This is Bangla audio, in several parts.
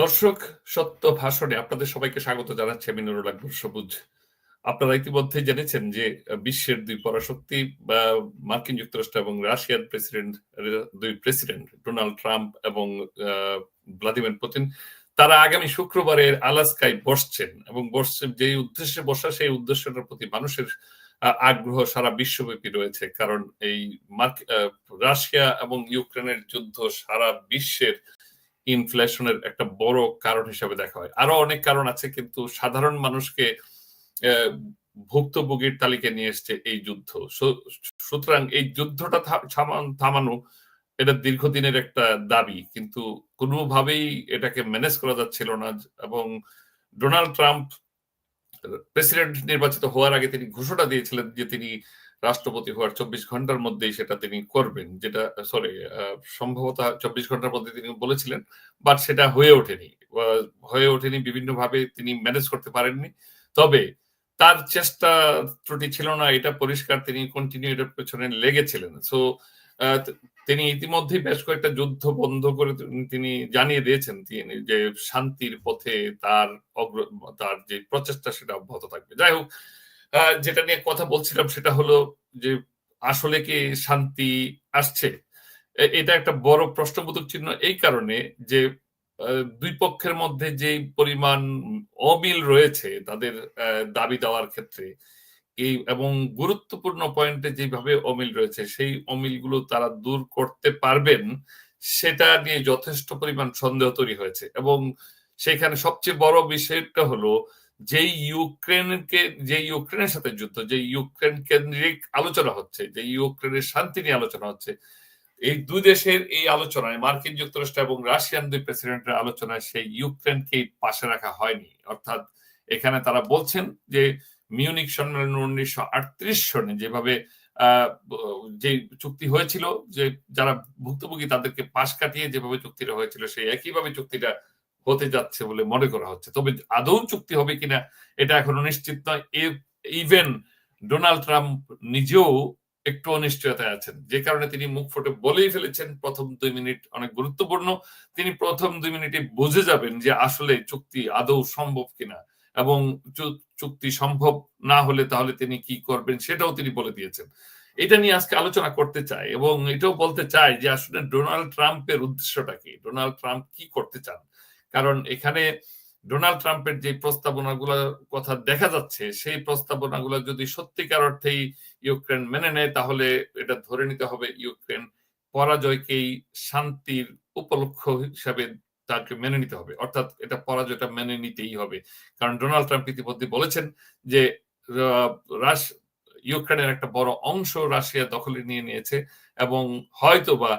দর্শক, সত্য ভাষণে আপনাদের সবাইকে স্বাগত জানাচ্ছি আমি নুরুল আকবর সবুজ। আপনারা ইতিমধ্যে জেনেছেন যে, বিশ্বের দুই পরাশক্তি মার্কিন যুক্তরাষ্ট্র এবং রাশিয়ার প্রেসিডেন্ট, দুই প্রেসিডেন্ট, ডোনাল্ড ট্রাম্প এবং ভ্লাদিমির পুতিন, তারা আগামী শুক্রবারে আলাস্কায় বসছেন এবং বসছেন যে উদ্দেশ্যে বসা, সেই উদ্দেশ্যটার প্রতি মানুষের আগ্রহ সারা বিশ্বব্যাপী রয়েছে। কারণ এই রাশিয়া এবং ইউক্রেনের যুদ্ধ সারা বিশ্বের ইনফ্লেশনের একটা বড় কারণ হিসাবে দেখা হয়। আরও অনেক কারণ আছে, কিন্তু সাধারণ মানুষকে ভুক্তভোগীর তালিকায় নিয়ে এসছে এই যুদ্ধ। সুতরাং এই যুদ্ধটা থামানো এটা দীর্ঘদিনের একটা দাবি, কিন্তু কোনোভাবেই এটাকে ম্যানেজ করা যাচ্ছিল না এবং ডোনাল্ড ট্রাম্প, প্রেসিডেন্ট নির্বাচিত হওয়ার আগে তিনি ঘোষণা দিয়েছিলেন যে তিনি রাষ্ট্রপতি হওয়ার চব্বিশ ঘণ্টার মধ্যেই সেটা তিনি করবেন, যেটা সরি সম্ভবত চব্বিশ ঘণ্টার মধ্যে তিনি বলেছিলেন বাট সেটা হয়ে ওঠেনি। হয়ে ওঠেনি বিভিন্ন ভাবে তিনি ম্যানেজ করতে পারেননি। তবে তার চেষ্টা ত্রুটি ছিল না, এটা পরিষ্কার তিনি কন্টিনিউ এটার পেছনে লেগেছিলেন। সো তিনি ইতিমধ্যেই বেশ কয়েকটা যুদ্ধ বন্ধ করে তিনি জানিয়ে দিয়েছেন তিনি যে শান্তির পথে তার অগ্র, তার যে প্রচেষ্টা সেটা অব্যাহত থাকবে। যাই হোক যেটা নিয়ে কথা বলছিলাম সেটা হলো যে আসলে কি শান্তি আসছে? এটা একটা বড় প্রশ্নবোধক চিহ্ন এই কারণে যে দুই পক্ষের মধ্যে যে পরিমাণ অমিল রয়েছে তাদের দাবি দেওয়ার ক্ষেত্রে এই এবং গুরুত্বপূর্ণ পয়েন্টে যেভাবে অমিল রয়েছে সেই অমিলগুলো তারা দূর করতে পারবেন, সেটা নিয়ে যথেষ্ট পরিমাণ সন্দেহ তৈরি হয়েছে এবং সেখানে সবচেয়ে বড় বিষয়টা হলো যে ইউক্রেনকে, যে ইউক্রেনের সাথে যুদ্ধ, যে ইউক্রেন কেন্দ্রিক আলোচনা হচ্ছে, যে ইউক্রেনের শান্তি নিয়ে আলোচনা হচ্ছে, এই দুই দেশের এই আলোচনায়, মার্কিন যুক্তরাষ্ট্র এবং রাশিয়ান দুই প্রেসিডেন্টের আলোচনায় সেই ইউক্রেনকে পাশে রাখা হয়নি। অর্থাৎ এখানে তারা বলছেন যে মিউনিক সম্মেলন উনিশশো আটত্রিশ সনে যেভাবে যে চুক্তি হয়েছিল, যে যারা ভুক্তভোগী তাদেরকে পাশ কাটিয়ে যেভাবে চুক্তিটা হয়েছিল, সেই একইভাবে চুক্তিটা হতে যাচ্ছে বলে মনে করা হচ্ছে। তবে আদৌ চুক্তি হবে কিনা এটা এখনও নিশ্চিত নয়। ইভেন ডোনাল্ড ট্রাম্প নিজেও একটু অনিশ্চয়তায় আছেন। যে কারণে তিনি মুখ ফুটে বলেই ফেলেছেন, প্রথম দুই মিনিট অনেক গুরুত্বপূর্ণ। তিনি প্রথম দুই মিনিটে বুঝে যাবেন যে আসলে চুক্তি আদৌ সম্ভব কিনা এবং চুক্তি সম্ভব না হলে তাহলে তিনি কি করবেন সেটাও তিনি বলে দিয়েছেন। এটা নিয়ে আজকে আলোচনা করতে চাই এবং এটাও বলতে চাই যে আসলে ডোনাল্ড ট্রাম্পের উদ্দেশ্যটা কি? ডোনাল্ড ট্রাম্প কি করতে চান? কারণ এখানে ডোনাল্ড ট্রাম্পের যে প্রস্তাবনাগুলোর কথা দেখা যাচ্ছে, সেই প্রস্তাবনাগুলো যদি সত্যিকার অর্থেই ইউক্রেন মেনে নেয়, তাহলে এটা ধরে নিতে হবে ইউক্রেন পরাজয়কেই শান্তির উপলক্ষ হিসাবে তাকে মেনে নিতে হবে। অর্থাৎ এটা পরাজয়টা মেনে নিতেই হবে। কারণ ডোনাল্ড ট্রাম্প ইতিমধ্যে বলেছেন যে রাশ, ইউক্রেনের একটা বড় অংশ রাশিয়া দখলে নিয়ে নিয়েছে এবং হয়তো বা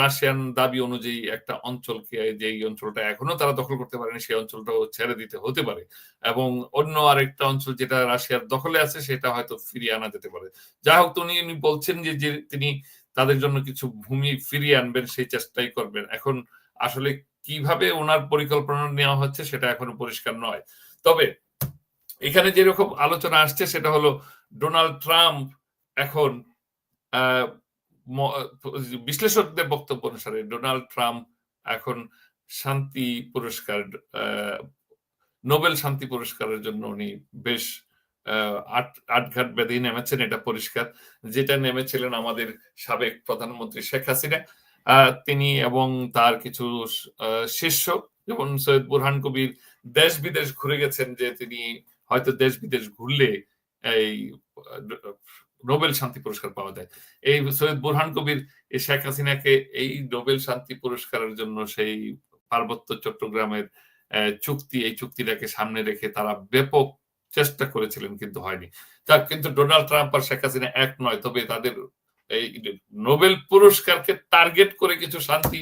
রাশিয়ান দাবি অনুযায়ী একটা অঞ্চলকে যে অঞ্চলটা এখনও তারা দখল করতে পারেনি, সেই অঞ্চলটাও ছেড়ে দিতে হতে পারে। এবং অন্য আরেকটা অঞ্চল যেটা রাশিয়ার দখলে আছে, সেটা হয়তো ফিরিয়ে আনা যেতে পারে। যাই হোক তিনি উনি বলছেন যে তিনি তাদের জন্য কিছু ভূমি ফিরিয়ে আনবেন, সেই চেষ্টাই করবেন। এখন আসলে কীভাবে ওনার পরিকল্পনা নেওয়া হচ্ছে, সেটা এখনও পরিষ্কার নয়। তবে এখানে যেরকম আলোচনা আসছে, সেটা হলো ডোনাল্ড ট্রাম্প এখন বিশ্লেষকদের বক্তব্য অনুসারে ডোনাল্ড ট্রাম্প এখন শান্তি পুরস্কার নোবেল শান্তি পুরস্কারের জন্য উনি বেশ আটঘাট বেঁধেই নেমেছেন, এটা পরিষ্কার। যেটা নেমেছিলেন আমাদের সাবেক প্রধানমন্ত্রী শেখ হাসিনা তিনি এবং তার কিছু শিষ্য যেমন সৈয়দ বুরহান কবির দেশ বিদেশ ঘুরে গেছেন যে তিনি হয়তো দেশ বিদেশ ঘুরলে এই নোবেল শান্তি পুরস্কার পাওয়া যায়। এই সৈয়দ বুরহান কবির শেখ হাসিনাকে এই নোবেল শান্তি পুরস্কারের জন্য সেই পার্বত্য চট্টগ্রামের চুক্তি, এই চুক্তিটাকে সামনে রেখে তারা ব্যাপক চেষ্টা করেছিলেন কিন্তু হয়নি। তা কিন্তু ডোনাল্ড ট্রাম্প আর শেখ হাসিনা এক নয়, তবে তাদের এই নোবেল পুরস্কারকে টার্গেট করে কিছু শান্তি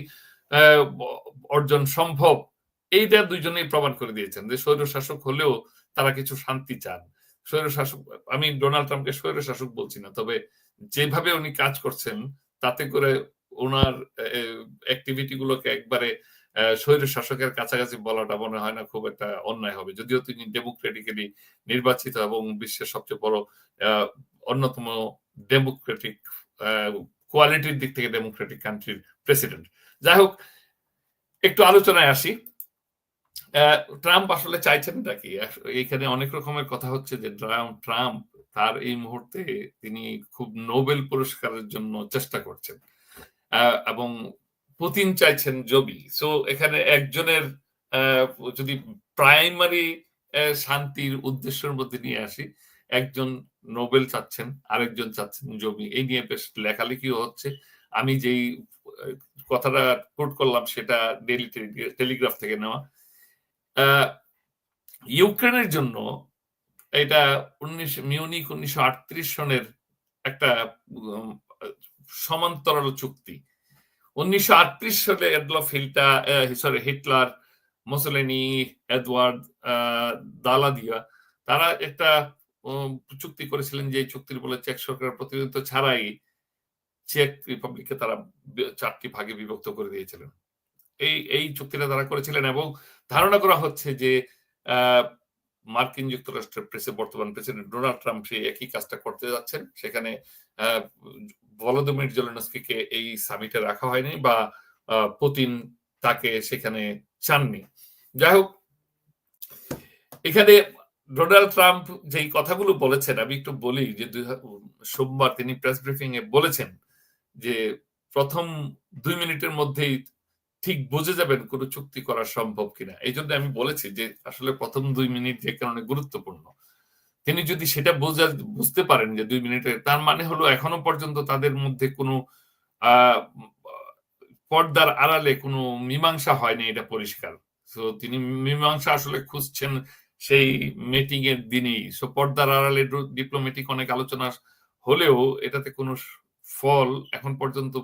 অর্জন সম্ভব, এইটা দুইজনেই প্রমাণ করে দিয়েছেন যে স্বৈর শাসক হলেও তারা কিছু শান্তি চান। স্বৈর শাসক আমি ডোনাল্ড ট্রাম্পকে স্বৈর শাসক বলছি না, তবে যেভাবে উনি কাজ করছেন, তাতে করে ওনার অ্যাক্টিভিটি গুলোকে একবারে স্বৈর শাসকের কাছাকাছি বলাটা মনে হয় না খুব একটা অন্যায় হবে, যদিও তিনি ডেমোক্রেটিক্যালি নির্বাচিত এবং বিশ্বের সবচেয়ে বড় অন্যতম ডেমোক্রেটিক কোয়ালিটির দিক থেকে ডেমোক্রেটিক কান্ট্রির প্রেসিডেন্ট যাই হোক, একটু আলোচনায় আসি। ট্রাম্প আসলে চাইছেনটা কি? এখানে অনেক রকমের কথা হচ্ছে যে ট্রাম্প তার এই মুহূর্তে তিনি খুব নোবেল পুরস্কারের জন্য চেষ্টা করছেন। এবং পুতিন চাইছেন জবি সো এখানে একজনের যদি প্রাইমারি শান্তির উদ্দেশ্যের মধ্যে নিয়ে আসি, একজন নোবেল চাচ্ছেন, আরেকজন চাচ্ছেন জমি। এই নিয়ে বেশ লেখালেখিও হচ্ছে। আমি যেই কথাটা কোট করলাম সেটা ডেলি টেলিগ্রাফ থেকে নেওয়া। ইউক্রেনের জন্য এটা উনিশ মিউনিক উনিশশো আটত্রিশ সনের একটা সমান্তরাল চুক্তি। উনিশশো আটত্রিশ সালে Adolf হিলটা sorry Hitler, Mussolini, Edward Daladier, তারা একটা চুক্তি করেছিলেন যে চুক্তির বলে চেক সরকারের প্রতিনিধিত্ব ছাড়াই চেক রিপাবলিককে তারা চারটি ভাগে বিভক্ত করে দিয়েছিলেন। এই এই চুক্তিটা তারা করেছিলেন এবং ধারণা করা হচ্ছে যে মার্কিন যুক্তরাষ্ট্রের প্রেসে, বর্তমান প্রেসিডেন্ট ডোনাল্ড ট্রাম্প সেই একই কাজটা করতে যাচ্ছেন। সেখানে ভলোদিমির এই সামিটে রাখা হয়নি বা পুতিন তাকে সেখানে চাননি। যাই হোক, এখানে ডোনাল্ড ট্রাম্প যেই কথাগুলো বলেছেন, আমি একটু বলি যে সোমবার তিনি প্রেস ব্রিফিং এ বলেছেন যে, প্রথম দুই মিনিটের মধ্যেই ঠিক বুঝে যাবেন কোনো চুক্তি করা সম্ভব কিনা। এই জন্য আমি বলেছি যে আসলে প্রথম দুই মিনিট যে কারণে গুরুত্বপূর্ণ। তিনি যদি সেটা বোঝা, বুঝতে পারেন যে দুই মিনিটে, তার মানে হলো এখনও পর্যন্ত তাদের মধ্যে কোনো পর্দার আড়ালে কোনো মীমাংসা হয়নি এটা পরিষ্কার। তো তিনি মীমাংসা আসলে খুঁজছেন সেই মিটিং এর দিনেই। সো পর্দার আড়ালে ডিপ্লোমেটিক অনেক আলোচনা হলেও এটাতে কোনো ফল এখন পর্যন্ত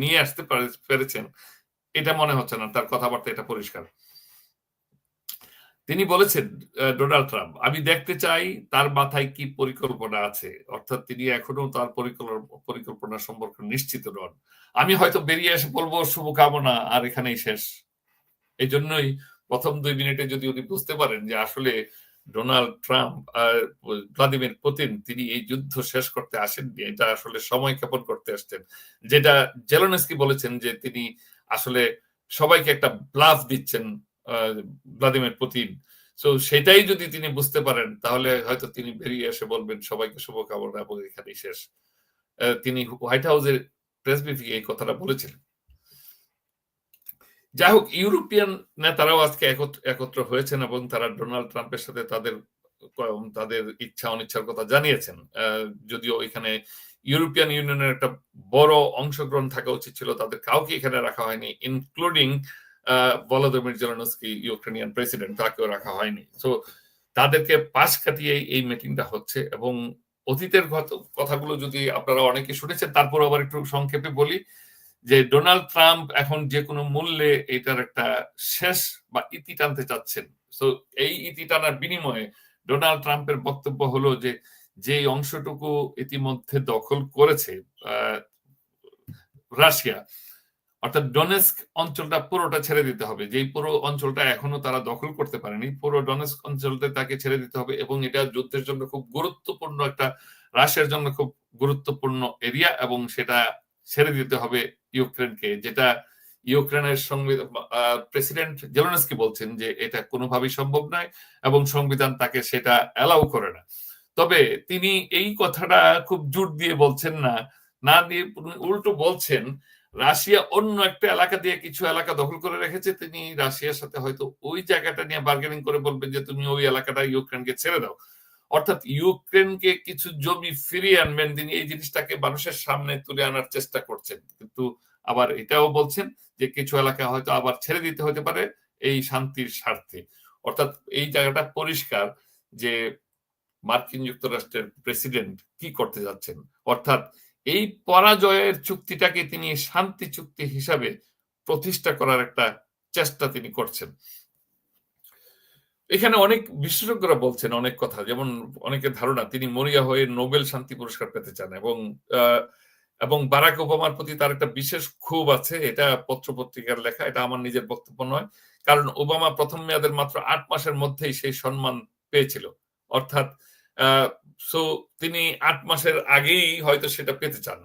নিয়ে আসতে পেরেছেন। এটা মনে হচ্ছে না, তার কথাবার্তা এটা পরিষ্কার। তিনি বলেছেন ডোনাল্ড ট্রাম্প আমি দেখতে চাই তার মাথায় কি পরিকল্পনা আছে। অর্থাৎ তিনি এখনও তার পরিকল্পনা সম্পর্কে নিশ্চিত নন। আমি হয়তো বেরিয়ে এসে বলব, শুভকামনা, আর এখানেই শেষ। এই জন্যই প্রথম দুই মিনিটে যদি উনি বুঝতে পারেন যে আসলে ডোনাল্ড ট্রাম্প আর ভ্লাদিমির পুতিন, তিনি এই যুদ্ধ শেষ করতে আসেননি, এটা আসলে সময় ক্ষেপণ করতে আসছেন যেটা জেলনেস্কি বলেছেন যে তিনি আসলে সবাইকে একটা ব্লাফ দিচ্ছেন ভ্লাদিমির পুতিন। তো সেটাই যদি তিনি বুঝতে পারেন, তাহলে হয়তো তিনি বেরিয়ে এসে বলবেন, সবাইকে শুভকামনা এবং এখানেই শেষ। তিনি হোয়াইট হাউসের প্রেস ব্রিফিং এই কথাটা বলেছিলেন। যাই হোক, ইউরোপিয়ান নেতারাও আজকে একত্র হয়েছেন এবং তারা ডোনাল্ড ট্রাম্পের সাথে তাদের তাদের ইচ্ছা অনিচ্ছার কথা জানিয়েছেন। যদিও এখানে ইউরোপিয়ান ইউনিয়নের একটা বড় অংশগ্রহণ থাকা উচিত ছিল, তাদের কাউকে এখানে রাখা হয়নি including Volodymyr Zelensky, Ukrainian president তাকেও রাখা হয়নি। তো তাদেরকে পাশ কাটিয়ে এই মিটিংটা হচ্ছে এবং অতীতের কথাগুলো যদি আপনারা অনেকে শুনেছেন তারপর আবার একটু সংক্ষেপে বলি যে ডোনাল্ড ট্রাম্প এখন যে কোনো মূল্যে এটার একটা শেষ বা ইতি টানতে চাচ্ছেন। তো এই ইতি টানার বিনিময়ে ডোনাল্ড ট্রাম্পের বক্তব্য হলো যে যে অংশটুকু ইতিমধ্যে দখল করেছে রাশিয়া, অর্থাৎ ডোনেস্ক অঞ্চলটা পুরোটা ছেড়ে দিতে হবে। যেই পুরো অঞ্চলটা এখনও তারা দখল করতে পারেনি, পুরো ডোনেস্ক অঞ্চলটা তাকে ছেড়ে দিতে হবে এবং এটা যুদ্ধের জন্য খুব গুরুত্বপূর্ণ একটা, রাশিয়ার জন্য খুব গুরুত্বপূর্ণ এরিয়া এবং সেটা ছেড়ে দিতে হবে ইউক্রেনকে, যেটা ইউক্রেনের সংবিধান প্রেসিডেন্ট জেলনস্কি বলছেন যে এটা কোনোভাবেই সম্ভব নয় এবং সংবিধান তাকে সেটা অ্যালাউ করে না। তবে তিনি এই কথাটা খুব জোর দিয়ে বলছেন না। না দিয়ে উল্টো বলছেন, রাশিয়া অন্য একটা এলাকা দিয়ে কিছু এলাকা দখল করে রেখেছে, তিনি রাশিয়ার সাথে হয়তো ওই জায়গাটা নিয়ে বার্গেনিং করে বলবেন যে, তুমি ওই এলাকাটা ইউক্রেনকে ছেড়ে দাও। অর্থাৎ ইউক্রেনকে কিছু জমি ফিরিয়ে আনবেন, তিনি এই জিনিসটাকে মানুষের সামনে তুলে আনার চেষ্টা করছেন। কিন্তু আবার এটাও বলছেন যে, কিছু এলাকা হয়তো আবার ছেড়ে দিতে হতে পারে এই শান্তির স্বার্থে। অর্থাৎ এই জায়গাটা পরিষ্কার যে মার্কিন যুক্তরাষ্ট্রের প্রেসিডেন্ট কি করতে যাচ্ছেন? অর্থাৎ এই পরাজয়ের চুক্তিটাকে তিনি শান্তি চুক্তি হিসাবে প্রতিষ্ঠা করার একটা চেষ্টা তিনি করছেন। এখানে অনেক বিশেষজ্ঞরা বলছেন অনেক কথা, যেমন অনেকের ধারণা, তিনি মরিয়া হয়ে নোবেল শান্তি পুরস্কার পেতে চান এবং এবং বারাক ওবামার প্রতি তার একটা বিশেষ ক্ষোভ আছে, এটা পত্র পত্রিকার লেখা, এটা আমার নিজের বক্তব্য নয়, কারণ ওবামা প্রথম মেয়াদের মাত্র আট মাসের মধ্যেই সেই সম্মান পেয়েছিল। অর্থাৎ সো তিনি আট মাসের আগেই হয়তো সেটা পেতে চান।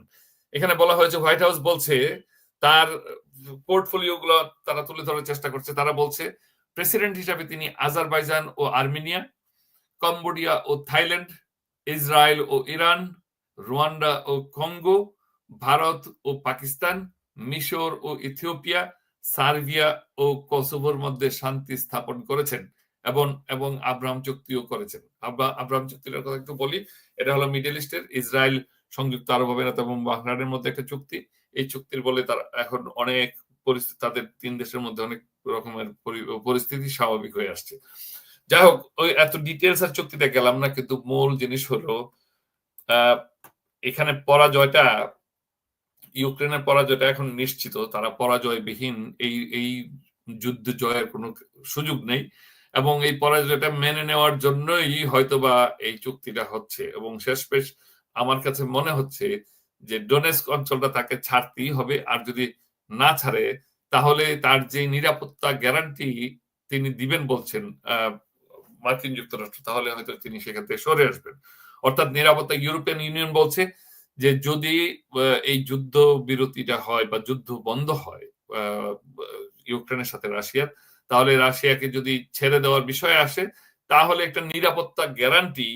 এখানে বলা হয়েছে হোয়াইট হাউস বলছে, তার পোর্টফোলিও গুলো তারা তুলে ধরার চেষ্টা করছে। তারা বলছে প্রেসিডেন্ট হিসাবে তিনি আজারবাইজান ও আর্মেনিয়া কম্বোডিয়া ও থাইল্যান্ড ইসরায়েল ও ইরান রুয়ান্ডা ও কঙ্গো ভারত ও পাকিস্তান, মিশর ও ইথিওপিয়া, সার্বিয়া ও কসোভোর মধ্যে শান্তি স্থাপন করেছেন এবং এবং আব্রাহাম চুক্তিও করেছেন। আব্রা- আব্রাহাম চুক্তিটার কথা একটু বলি। এটা হলো মিডল ইস্টের ইসরায়েল সংযুক্ত আরব আমিরাত এবং বাহরাইনের মধ্যে একটা চুক্তি। এই চুক্তির বলে তার এখন অনেক পরিস্থিতি তাদের তিন দেশের মধ্যে অনেক রকমের পরিস্থিতি স্বাভাবিক হয়ে আসছে। যাই হোক, ওই এত ডিটেলস আর চুক্তিতে গেলাম না, কিন্তু মূল জিনিস হলো এখানে পরাজয়টা, ইউক্রেনের পরাজয়টা এখন নিশ্চিত। তারা পরাজয়বিহীন এই এই যুদ্ধ জয়ের কোনো সুযোগ নেই। এবং এই পরাজয়টা মেনে নেওয়ার জন্যই হয়তোবা এই চুক্তিটা হচ্ছে। এবং শেষ পেশ আমার কাছে মনে হচ্ছে যে ডোনেস্ক অঞ্চলটা তাকে ছাড়তেই হবে। আর যদি না ছাড়ে, তাহলে তার যে নিরাপত্তা গ্যারান্টি তিনি দিবেন বলছেন মার্কিন যুক্তরাষ্ট্র, তাহলে হয়তো তিনি সেখান থেকে সরে আসবেন। অর্থাৎ নিরাপত্তা ইউরোপিয়ান ইউনিয়ন বলছে যে যদি এই যুদ্ধ বিরতিটা হয় বা যুদ্ধ বন্ধ হয় ইউক্রেনের সাথে রাশিয়ার তাহলে রাশিয়াকে যদি ছেড়ে দেওয়ার বিষয় আসে, তাহলে একটা নিরাপত্তা গ্যারান্টি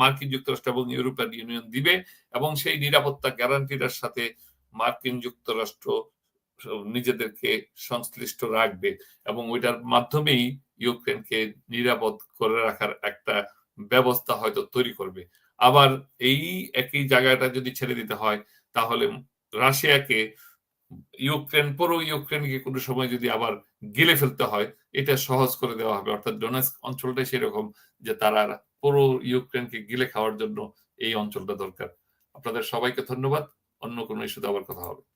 মার্কিন যুক্তরাষ্ট্র এবং ইউরোপিয়ান ইউনিয়ন দিবে এবং সেই নিরাপত্তা গ্যারান্টিটার সাথে মার্কিন যুক্তরাষ্ট্র নিজেদেরকে সংশ্লিষ্ট রাখবে এবং ওইটার মাধ্যমেই ইউক্রেনকে নিরাপদ করে রাখার একটা ব্যবস্থা হয়তো তৈরি করবে। আবার এই একই জায়গাটা যদি ছেড়ে দিতে হয়, তাহলে রাশিয়াকে ইউক্রেন, পুরো ইউক্রেনকে কোনো সময় যদি আবার গিলে ফেলতে হয়, এটা সহজ করে দেওয়া হবে। অর্থাৎ ডোনেস্ক অঞ্চলটাই সেরকম যে তারা পুরো ইউক্রেনকে গিলে খাওয়ার জন্য এই অঞ্চলটা দরকার। আপনাদের সবাইকে ধন্যবাদ। অন্য কোনো ইস্যুতে আবার কথা হবে।